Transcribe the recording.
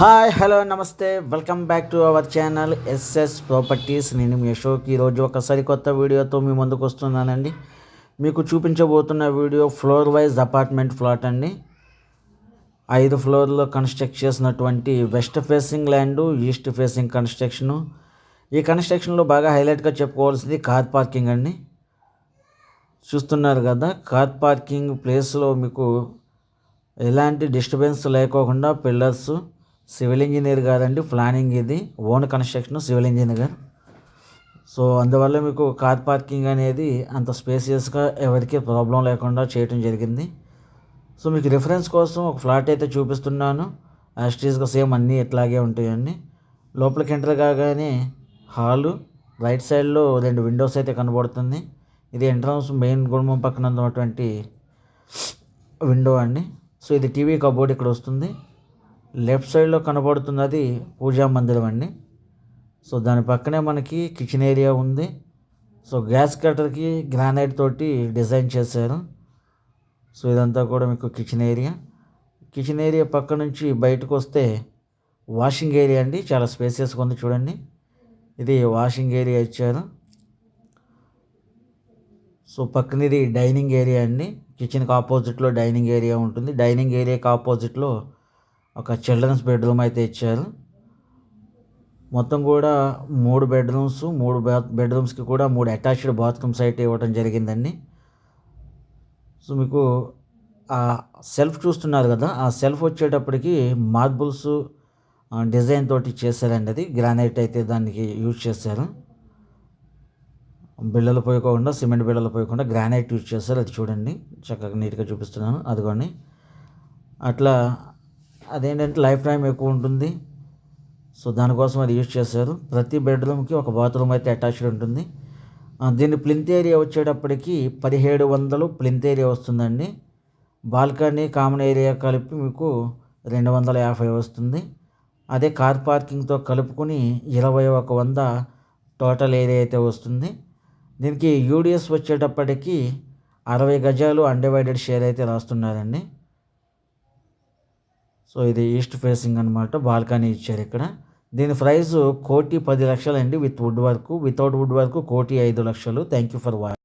Hi hello namaste. Welcome back to our channel S S properties నేను మీ అశోక్. ఈరోజు ఒక సరికొత్త వీడియోతో మీ ముందుకు వస్తున్నానండి. మీకు చూపించబోతున్న video floor wise apartment flat అండి. ఐదు ఫ్లోర్లో కన్స్ట్రక్ట్ చేసినటువంటి west facing land east facing construction ఈ కన్స్ట్రక్షన్లో బాగా హైలైట్గా చెప్పుకోవాల్సింది కార్ పార్కింగ్ అండి. చూస్తున్నారు కదా కార్ పార్కింగ్ ప్లేస్లో మీకు ఎలాంటి డిస్టర్బెన్స్ లేకోకుండా పిల్లర్స్ సివిల్ ఇంజనీర్ కాదండి ప్లానింగ్ ఇది ఓన్ కన్స్ట్రక్షన్ సివిల్ ఇంజనీర్. గారు సో అందువల్ల మీకు కార్ పార్కింగ్ అనేది అంత స్పేసియస్గా ఎవరికి ప్రాబ్లం లేకుండా చేయటం జరిగింది. సో మీకు రిఫరెన్స్ కోసం ఒక ఫ్లాట్ అయితే చూపిస్తున్నాను. యాస్ట్రీస్గా సేమ్ అన్నీ ఇట్లాగే ఉంటాయండి. లోపలికి ఎంటర్ కాగానే హాలు రైట్ సైడ్లో రెండు విండోస్ అయితే కనబడుతుంది. ఇది ఎంట్రన్స్ మెయిన్ గుమ్మం పక్కన ఉన్నటువంటి విండో అండి. సో ఇది టీవీ కబోర్డ్ ఇక్కడ వస్తుంది. లెఫ్ట్ సైడ్లో కనబడుతున్నది పూజా మందిరం అండి. సో దాని పక్కనే మనకి కిచెన్ ఏరియా ఉంది. సో గ్యాస్ కట్టర్కి గ్రానైట్ తోటి డిజైన్ చేశారు. సో ఇదంతా కూడా మీకు కిచెన్ ఏరియా. కిచెన్ ఏరియా పక్క నుంచి బయటకు వస్తే వాషింగ్ ఏరియా అండి. చాలా స్పేసియస్గా ఉంది చూడండి. ఇది వాషింగ్ ఏరియా ఇచ్చారు. సో పక్కనది డైనింగ్ ఏరియా అండి. కిచెన్కి ఆపోజిట్లో డైనింగ్ ఏరియా ఉంటుంది. డైనింగ్ ఏరియాకి ఆపోజిట్లో ఒక చిల్డ్రన్స్ బెడ్రూమ్ అయితే ఇచ్చారు. మొత్తం కూడా మూడు బెడ్రూమ్స్ మూడు బాత్ బెడ్రూమ్స్కి కూడా మూడు అటాచ్డ్ బాత్రూమ్స్ అయితే ఇవ్వడం జరిగిందండి. సో మీకు ఆ సెల్ఫ్ చూస్తున్నారు కదా ఆ సెల్ఫ్ వచ్చేటప్పటికి మార్బుల్స్ డిజైన్ తోటి చేశారండి అది. గ్రానైట్ అయితే దానికి యూజ్ చేశారు. బిళ్ళలు పోయకుండా సిమెంట్ బిళ్ళలు పోయకుండా గ్రానైట్ యూజ్ చేస్తారు అది చూడండి చక్కగా నీట్గా చూపిస్తున్నాను. అదిగోండి. అట్లా అదేంటంటే లైఫ్ టైం ఎక్కువ ఉంటుంది. సో దానికోసం అది యూజ్ చేశారు. ప్రతి బెడ్రూమ్కి ఒక బాత్రూమ్ అయితే అటాచ్డ్ ఉంటుంది. దీన్ని దీని ప్లింత్ ఏరియా వచ్చేటప్పటికి పదిహేడు వందలు ప్లింత్ ఏరియా వస్తుందండి. బాల్కనీ కామన్ ఏరియా కలిపి మీకు రెండు వందల యాభై వస్తుంది. అదే కార్ పార్కింగ్తో కలుపుకొని ఇరవై ఒక వంద టోటల్ ఏరియా అయితే వస్తుంది. దీనికి యూడిఎస్ వచ్చేటప్పటికి అరవై గజాలు అన్డివైడెడ్ షేర్ అయితే రాస్తున్నారండి. సో ఇది ఈస్ట్ ఫేసింగ్ అనమాట బాల్కనీ ఇచ్చారు ఇక్కడ. దీని ప్రైస్ కోటి పది లక్షలండి with wood work. Without wood work కోటి ఐదు లక్షలు. Thank you for watch.